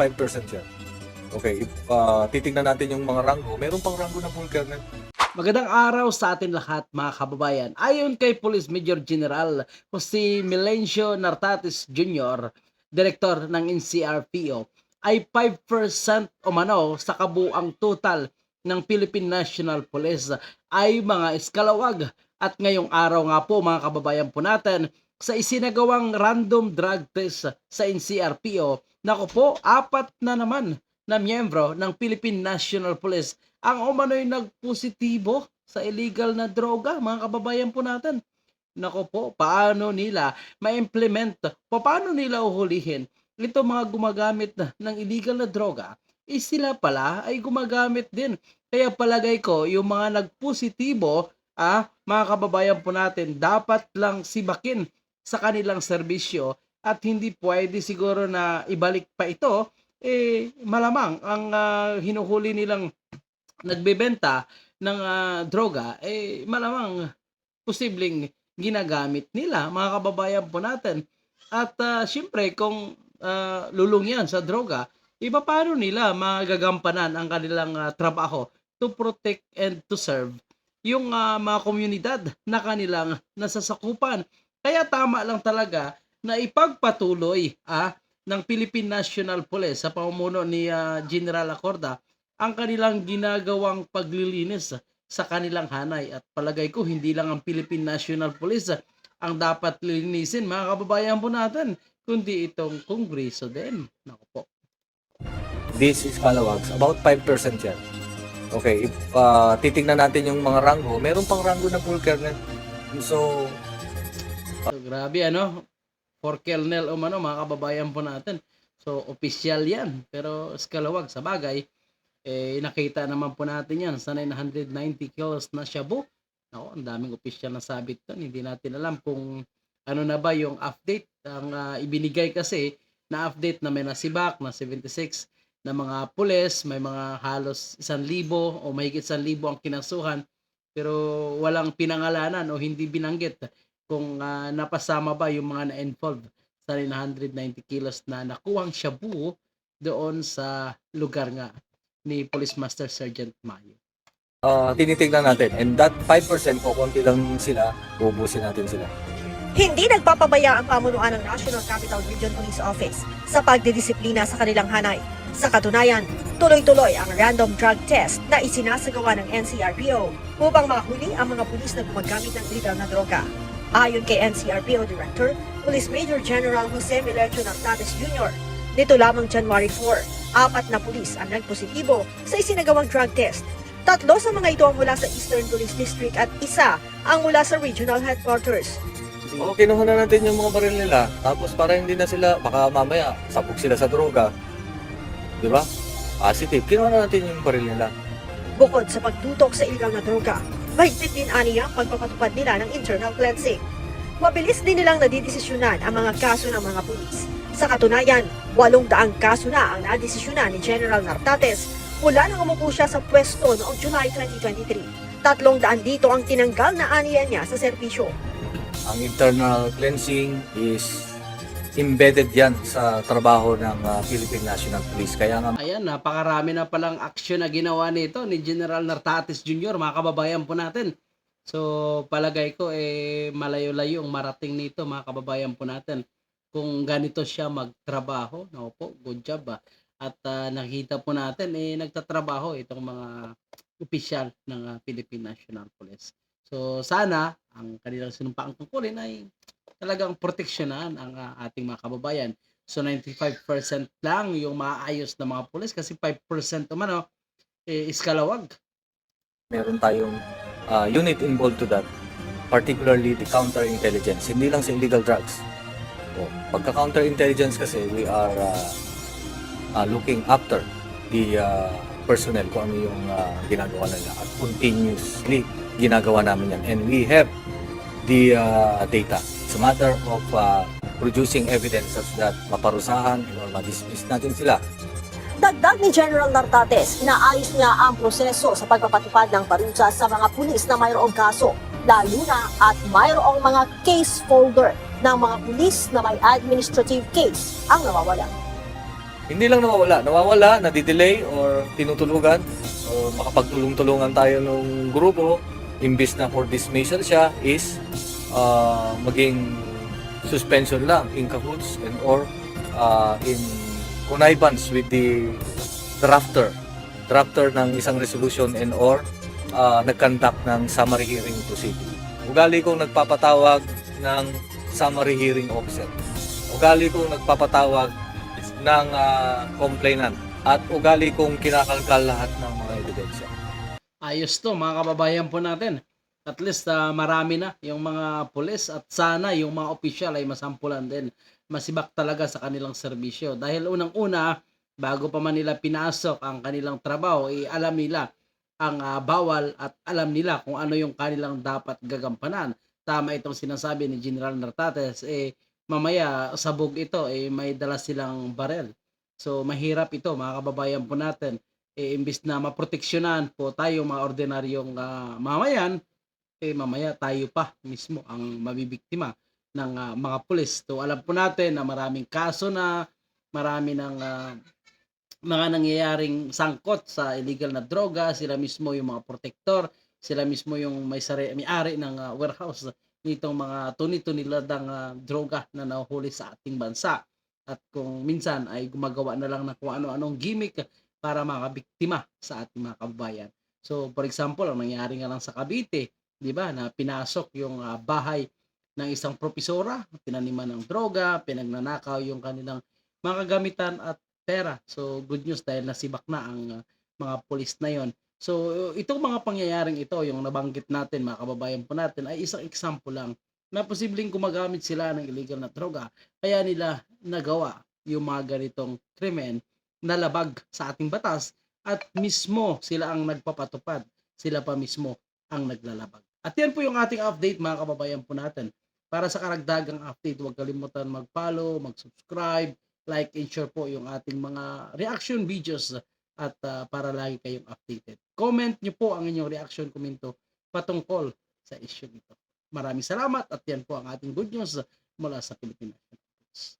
5% yan. Okay, if uh, titignan natin yung mga ranggo, meron pang ranggo na full kernel. Magandang araw sa atin lahat mga kababayan. Ayon kay Police Major General si Milencio Nartatis Jr., Direktor ng NCRPO, ay 5% umano sa kabuang total ng Philippine National Police ay mga eskalawag. At ngayong araw nga po mga kababayan po natin, sa isinagawang random drug test sa NCRPO, nako po, apat na naman na miyembro ng Philippine National Police ang umano'y nagpositibo sa illegal na droga, mga kababayan po natin. Nako po, paano nila ma-implement, pa- paano nila uhulihin ito mga gumagamit ng illegal na droga, eh sila pala ay gumagamit din. Kaya palagay ko, yung mga nagpositibo, ah, mga kababayan po natin, dapat lang sibakin sa kanilang serbisyo at hindi pwede siguro na ibalik pa ito eh malamang ang ah, hinuhuli nilang nagbebenta ng ah, droga eh malamang posibleng ginagamit nila mga kababayan po natin. At ah, syempre kung ah, lulong yan sa droga iba paano nila magagampanan ang kanilang ah, trabaho to protect and to serve yung ah, mga komunidad na kanilang nasasakupan kaya tama lang talaga na ipagpatuloy ah, ng Philippine National Police sa pamumuno ni ah, General Acorda ang kanilang ginagawang paglilinis sa kanilang hanay at palagay ko hindi lang ang Philippine National Police ang dapat linisin mga kababayan po natin kundi itong kongreso din. Naku po. This is Calawags, about 5% yan. Okay, if uh, titignan natin yung mga ranggo, meron pang ranggo na full kernel. So, So, grabe ano, for kernel o ano, mga kababayan po natin. So, official yan. Pero eskalawag sa bagay, eh, nakita naman po natin yan sa 990 kilos na shabu. Ako, ang daming official na sabit doon. Hindi natin alam kung ano na ba yung update. Ang ah, ibinigay kasi na update na may nasibak na 76 na mga pulis, may mga halos 1,000 o mahigit 1,000 ang kinasuhan pero walang pinangalanan o hindi binanggit kung ah, napasama ba yung mga na-involved sa 990 kilos na nakuhang shabu doon sa lugar nga ni Police Master Sergeant Mayo. uh, tinitignan natin. And that 5%, kung konti lang sila, ubusin natin sila. Hindi nagpapabaya ang pamunuan ng National Capital Region Police Office sa pagdidisiplina sa kanilang hanay. Sa katunayan, tuloy-tuloy ang random drug test na isinasagawa ng NCRPO upang mahuli ang mga pulis na gumagamit ng illegal na droga. Ayon kay NCRPO Director, Police Major General Jose Milencio Nartates Jr., nito lamang January 4, apat na pulis ang nagpositibo sa isinagawang drug test. Tatlo sa mga ito ang mula sa Eastern Police District at isa ang mula sa Regional Headquarters. O, kinuha na natin yung mga baril nila. Tapos para hindi na sila, baka mamaya, sabog sila sa droga. Di ba? Positive. Kinuha na natin yung baril nila. Bukod sa pagtutok sa illegal na droga, mahigpit din aniya ang pagpapatupad nila ng internal cleansing. Mabilis din nilang nadidesisyonan ang mga kaso ng mga pulis. Sa katunayan, walong daang kaso na ang nadesisyonan ni General Nartates mula nang umupo siya sa pwesto noong July 2023. Tatlong daan dito ang tinanggal na aniya niya sa serbisyo. Ang internal cleansing is embedded yan sa trabaho ng uh, Philippine National Police. Kaya nga Ayan, napakarami na palang aksyon na ginawa nito ni General Nartates Jr., mga kababayan po natin. So, palagay ko, eh, malayo-layo ang marating nito, mga kababayan po natin. Kung ganito siya magtrabaho, no po, good job ba? At ah, nakita po natin, eh, nagtatrabaho itong mga opisyal ng ah, Philippine National Police. So, sana, ang kanilang sinumpaang tungkulin ay talagang proteksyonan ang ah, ating mga kababayan. So 95% lang yung maayos na mga pulis kasi 5% naman oh, eh, iskalawag. meron tayong uh, unit involved to that, particularly the counterintelligence, hindi lang sa illegal drugs. So, pagka counterintelligence kasi, we are uh, uh, looking after the uh, personnel kung ano yung uh, ginagawa nila at continuously ginagawa namin yan. And we have the uh, data. It's a matter of uh, producing evidences that maparusahan or ma-dismiss natin sila Dagdag ni General Nartates, inaayos niya ang proseso sa pagpapatupad ng parusa sa mga pulis na mayroong kaso, lalo na at mayroong mga case folder ng mga pulis na may administrative case ang nawawala. Hindi lang nawawala, nawawala, nadidelay or tinutulugan or makapagtulong-tulungan tayo ng grupo imbis na for dismissal siya is uh, maging suspension lang in cahoots and or uh, in connivance with the drafter drafter ng isang resolution and or uh, nag-conduct ng summary hearing proceeding. Ugali kong nagpapatawag ng summary hearing officer. Ugali kong nagpapatawag ng ah, complainant at ugali kong kinakalkal lahat ng. Ayos to mga kababayan po natin. At least ah, marami na yung mga pulis at sana yung mga opisyal ay masampulan din. Masibak talaga sa kanilang serbisyo. Dahil unang-una, bago pa man nila pinasok ang kanilang trabaho, eh, alam nila ang ah, bawal at alam nila kung ano yung kanilang dapat gagampanan. Tama itong sinasabi ni General Nartates, eh, mamaya sabog ito, eh, may dala silang barel. So mahirap ito mga kababayan po natin eh, imbis na maproteksyonan po tayo mga ordinaryong ah, mamayan, eh mamaya tayo pa mismo ang mabibiktima ng ah, mga pulis. So alam po natin na maraming kaso na marami ng ah, mga nangyayaring sangkot sa illegal na droga, sila mismo yung mga protector, sila mismo yung may sari, may-ari ng ah, warehouse nitong mga tuni-tuniladang ah, droga na nahuhuli sa ating bansa. At kung minsan ay gumagawa na lang ng kung ano-anong gimmick para makabiktima sa ating mga kababayan. So, for example, ang nangyari nga lang sa Cavite, di ba, na pinasok yung ah, bahay ng isang propisora, tinaniman ng droga, pinagnanakaw yung kanilang mga kagamitan at pera. So, good news dahil nasibak na ang ah, mga pulis na yon. So, itong mga pangyayaring ito, yung nabanggit natin, mga kababayan po natin, ay isang example lang na posibleng gumagamit sila ng illegal na droga. Kaya nila nagawa yung mga ganitong krimen na labag sa ating batas at mismo sila ang nagpapatupad. Sila pa mismo ang naglalabag. At yan po yung ating update mga kababayan po natin. Para sa karagdagang update, huwag kalimutan mag-follow, mag-subscribe, like and share po yung ating mga reaction videos at ah, para lagi kayong updated. Comment nyo po ang inyong reaction komento patungkol sa issue nito. Maraming salamat at yan po ang ating good news mula sa Police.